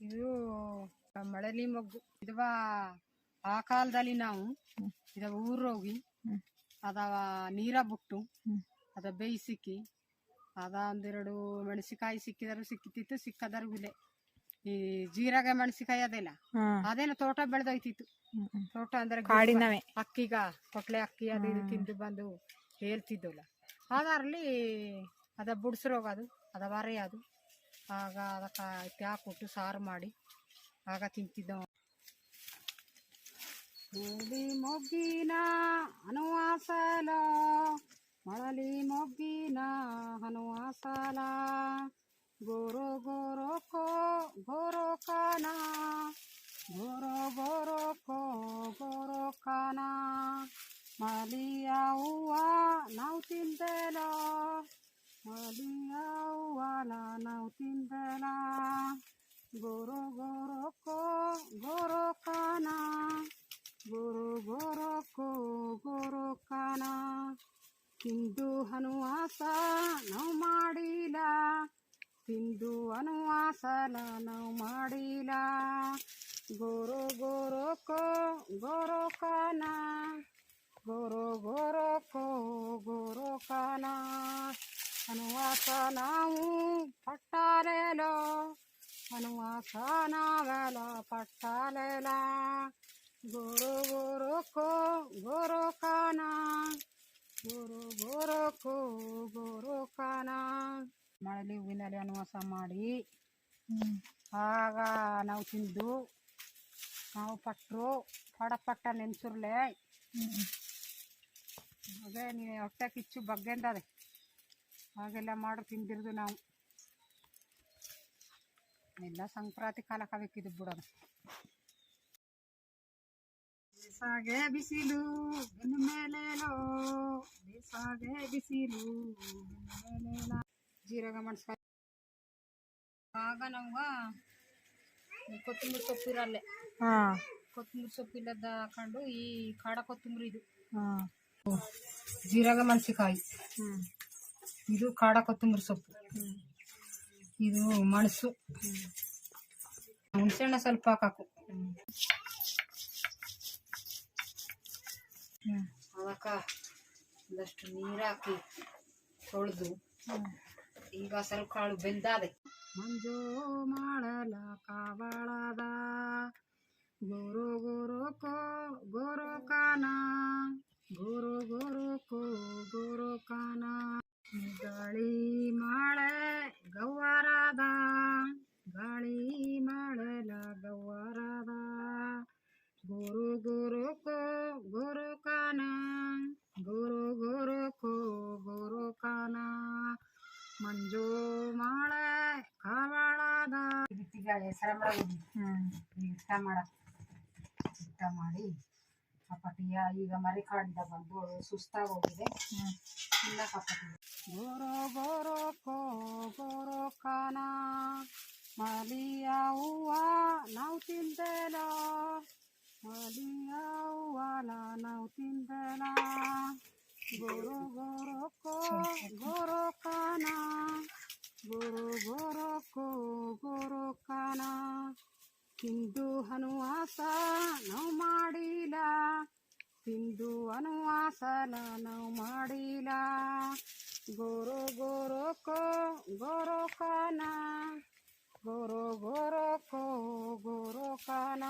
ಇದು ಮಳಲಿ ಮೊಗ್ಗು. ಇದವ ಆ ಕಾಲದಲ್ಲಿ ನಾವು ಇದ ಊರೋಗಿ ಅದವ ನೀರ ಬಿಟ್ಟು ಅದ ಬೇಯಿಸಿಕ್ಕಿ ಅದ ಒಂದೆರಡು ಮೆಣಸಿಕಾಯಿ ಸಿಕ್ಕಿದಾರು ಸಿಕ್ಕಿತಿತ್ತು ಸಿಕ್ಕದರು ಈ ಜೀರಾಗ ಮೆಣಸಿಕಾಯಿ ಅದೆಲ್ಲ ಅದೇನ ತೋಟ ಬೆಳೆದೋಯ್ತಿತ್ತು. ತೋಟ ಅಂದ್ರೆ ಕಾಡಿನವೇ. ಅಕ್ಕಿಗ ಕೊಟ್ಲೆ ಅಕ್ಕಿ ಅದು ಇದು ತಿಂದು ಬಂದು ಹೇಳ್ತಿದ್ದಲ್ಲ ಅದರಲ್ಲಿ ಅದ ಬುಡ್ಸ್ರೋಗದು ಅದ ಅದು. ಆಗ ಅದಕ್ಕೆ ಕೊಟ್ಟು ಸಾರು ಮಾಡಿ? ಆಗ ತಿಂತಿದ್ದವ. ಮಳಲಿ ಮೊಗ್ಗಿನ ಹನುವಾಸಲ ಮಳಲಿ ಮೊಗ್ಗಿನ ಹನುವಾಸಲ ಗೋರೋ ಗೋರೋ ಕೋ ಗೋರೋ ಕಾನ, ಗೋರೋ ಗೋರೋ ಕೋ ಗೋರೋ ಮಲಿಯ ತಿಂದೆಲ ಗೋರೋ ಗೋರೋ ಕೋ, ಗೋರೋ ಕಾನ? ಗೋರೋ ಗೋರೋ ಕೋ, ಗೋರೋ ಕಾನ? ತಿಂದು ಹನುವಾಸ ನಾವು ಮಾಡಿಲ್ಲ. ತಿಂದು ಹನುವಾಸಲ ನಾವು ಮಾಡಿಲ್ಲ. ಗೋರೋ ಗೋರೋ ಕೋ ಗೋರೋ ಕಾನ ಗೋರೋ ಗೋರೋ ಕೋ ಗೋರೋ ಕಾನ ಹನುವಾಸ ನಾವು ಪಟ್ಟಾಲೆಲೋ ಹನುವಾಸ ನಾವೆಲ ಪಟ್ಟಾಲೆಲ ಗೋರೋ ಗೋರೋ ಕೋ ಗೋರೋ ಕಾನ ಗೋರೋ ಗೋರೋ ಕೋ ಗೋರೋ ಕಾನ ಮಳಲಿ ಹೂವಿನಲ್ಲಿ ಹನುವಾಸ ಮಾಡಿ ಆಗ ನಾವು ತಿಂದು ನಾವು ಪಟ್ಟರು ಪಡಪಟ್ಟ ನೆನ್ಸುರ್ಲೆ ಅದೇ ನೀ ಹೊಟ್ಟೆ ಕಿಚ್ಚು ಬಗ್ಗೆಂದದೆ ಹಾಗೆಲ್ಲ ಮಾಡಿ ತಿಂದಿರ್ದು ನಾವು. ಎಲ್ಲ ಸಂಕ್ರಾಂತಿ ಕಾಲಕ್ಕೆ ಬೇಕಿದ್ದು ಬಿಡೋದು. ಬೇಸಾಗೆ ಬಿಸಿಲು ಬೆನ್ನು ಮೇಲೇಲೋ ಬೇಸಾಗೆ ಬಿಸಿಲು ಮೇಲೇಲ ಜೀರಗ ಮೆಣಸ್ಕಾಯಿ ಆಗ ನಮ್ಗ ಕೊತ್ತಂಬರಿ ಸೊಪ್ಪು ಇರಲ್ಲೇ. ಹಾ. ಕೊತ್ತಂಬರಿ ಸೊಪ್ಪು ಇಲ್ಲದ ಹಾಕೊಂಡು ಈ ಕಾಡ ಕೊತ್ತಂಬರಿ ಇದು. ಹಾ. ಜೀರಗ ಮೆಣಸಿಕಾಯಿ ಹ್ಮ್. ಇದು ಕಾಡ ಕೊತ್ತಂಬರಿ ಸೊಪ್ಪು. ಇದು ಮಣಸು. ಹುಣಸೆಹಣ್ಣು ಸ್ವಲ್ಪ ಹಾಕಾಕು. ಅದಕ್ಕೆ ಒಂದಷ್ಟು ನೀರು ಹಾಕಿ ತೊಳೆದು ಈಗ ಸ್ವಲ್ಪ ಕಾಳು ಬೆಂದಾದೆ. ಮಂಜು ಮಾಡಲ ಬಿತ್ತಿಗ ಹೆಸರ ಮಾಡೋದು ಹ್ಮ್ ಇಷ್ಟ ಮಾಡ ಇಷ್ಟ ಮಾಡಿ ಕಪಟಿಯ ಈಗ ಮರಿ ಕಾಡಿಂದ ಬಂದು ಸುಸ್ತಾಗಿ ಹೋಗಿದೆ. ಇಲ್ಲ ಕಪಟಿ ಗೋರೋ ಗೋರೋ ಕೋ ಗೋರೋ ಕಾನ ಮಲಿಯ ಹೂವ ನಾವು ತಿಂದೇಲ ಮಲಿಯ ಹೂವಲ ನಾವು ತಿಂದೇಲ ಗೋರೋ ಗೋರೋ ಕೋ ಗೋರೋ ಅನುವಾಸ ನಾವು ಮಾಡಿಲ್ಲ. ಸಿಂಧು ಅನುವಾಸನ ನಾವು ಮಾಡಿಲ್ಲ. ಗೋರೋ ಗೋರೋಕೋ ಗೋರೋಕನ. ಗೋರೋ ಗೋರೋಕೋ ಗೋರೋಕನ.